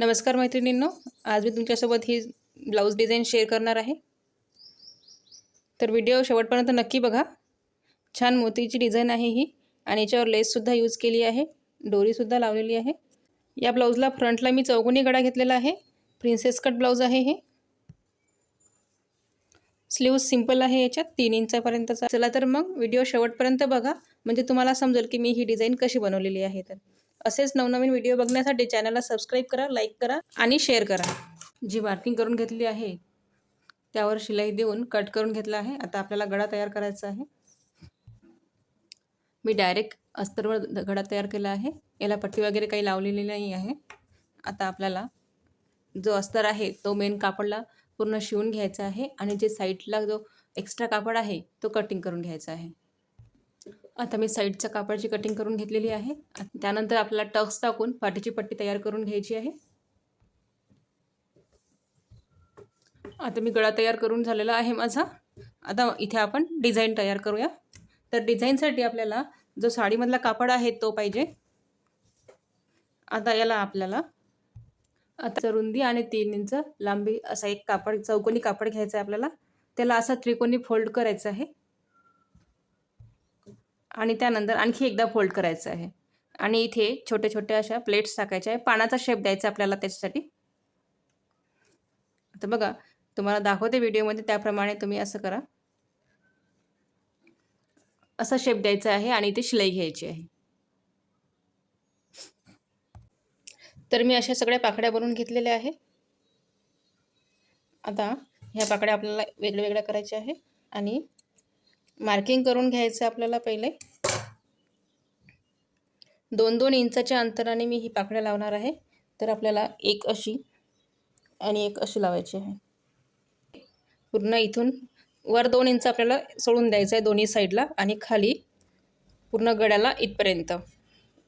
नमस्कार मैत्रिणींनो आज मी तुमच्यासोबत ही ब्लाऊज डिझाईन शेअर करणार आहे. तर व्हिडिओ शेवटपर्यंत नक्की बघा. छान मोतीची डिझाईन आहे ही आणि याच्यावर लेससुद्धा यूज केली आहे. डोरीसुद्धा लावलेली आहे. या ब्लाऊजला फ्रंटला मी चौकोनी गडा घेतलेला आहे. प्रिन्सेस कट ब्लाऊज आहे हे. स्लीव्ज सिंपल आहे याच्यात तीन इंचापर्यंतचा. चला तर मग व्हिडिओ शेवटपर्यंत बघा. म्हणजे तुम्हाला समजेल की मी ही डिझाईन कशी बनवलेली आहे तर. असेच नवनवीन व्हिडिओ बघण्यासाठी चॅनलला सबस्क्राईब करा लाईक करा आणि शेअर करा. जी मार्किंग करून घेतली आहे त्यावर शिलाई देऊन कट करून घेतला आहे. आता आपल्याला गळा तयार करायचा आहे. मी डायरेक्ट अस्तरवर गळा तयार केला आहे. याला पट्टी वगैरे काही लावलेली नाही आहे. आता आपल्याला जो अस्तर आहे तो मेन कापडला पूर्ण शिवून घ्यायचा आहे आणि जे साईडला जो एक्स्ट्रा कापड आहे तो कटिंग करून घ्यायचा आहे. आता मी साईडच्या कापडाची कटिंग करून घेतलेली आहे. त्यानंतर आपल्याला टक्स टाकून पाठीची पट्टी तयार करून घ्यायची आहे. आता मी गळा तयार करून झालेला आहे माझा. आता इथे आपण डिझाईन तयार करूया. तर डिझाईनसाठी आपल्याला जो साडीमधला कापड आहे तो पाहिजे. आता याला आपल्याला आता रुंदी आणि तीन इंच लांबी असा एक कापड चौकोनी कापड घ्यायचं आहे आपल्याला. त्याला असा त्रिकोणी फोल्ड करायचं आहे. आणि त्यानंतर आणखी एकदा फोल्ड करायचं आहे. आणि इथे छोट्या छोट्या अशा प्लेट्स टाकायच्या आहे. पानाचा शेप द्यायचा आपल्याला त्याच्यासाठी. आता बघा तुम्हाला दाखवते व्हिडिओमध्ये त्याप्रमाणे तुम्ही असं करा. असा शेप द्यायचा आहे आणि इथे शिलाई घ्यायची आहे. तर मी अशा सगळ्या पाकड्या बनवून घेतलेल्या आहे. आता ह्या पाकड्या आपल्याला वेगळ्या वेगळ्या करायच्या आहे. आणि मार्किंग करून घ्यायचं आपल्याला पहिले. दोन दोन इंचाच्या अंतराने मी ही पाकळ्या लावणार आहे. तर आपल्याला एक अशी आणि एक अशी लावायची आहे. पूर्ण इथून वर दोन इंच आपल्याला सोडून द्यायचं आहे दोन्ही साईडला आणि खाली पूर्ण गड्याला इथपर्यंत.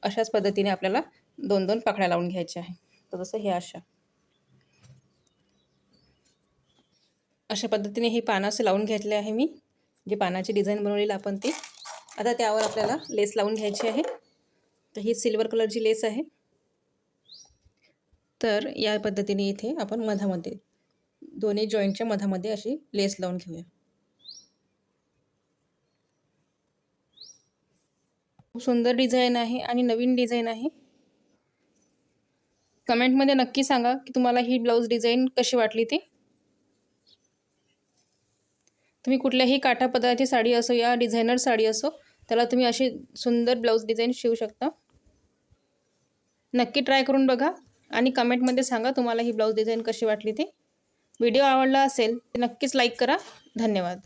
अशाच पद्धतीने आपल्याला दोन दोन पाकळ्या लावून घ्यायच्या आहे. तर जसं हे अशा. अशा पद्धतीने हे पानं असे लावून घेतले आहे मी. जे पानाची डिझाईन बनवलेली आपण ती. आता त्यावर आपल्याला लेस लावून घ्यायची आहे. तर ही सिल्वर कलरची लेस आहे. तर या पद्धतीने इथे आपण मधामध्ये दोन्ही जॉईंटच्या मधामध्ये अशी लेस लावून घेऊया. खूप सुंदर डिझाईन आहे आणि नवीन डिझाईन आहे. कमेंटमध्ये नक्की सांगा की तुम्हाला ही ब्लाऊज डिझाईन कशी वाटली ती? तुम्ही कुठल्याही काठापदराची साडी असो या डिझायनर साडी असो त्याला तुम्ही अशी सुंदर ब्लाऊज डिझाईन शिवू शकता. नक्की ट्राय करून बघा आणि कमेंटमध्ये सांगा तुम्हाला ही ब्लाऊज डिझाईन कशी वाटली ती. व्हिडिओ आवडला असेल तर नक्कीच लाईक करा. धन्यवाद.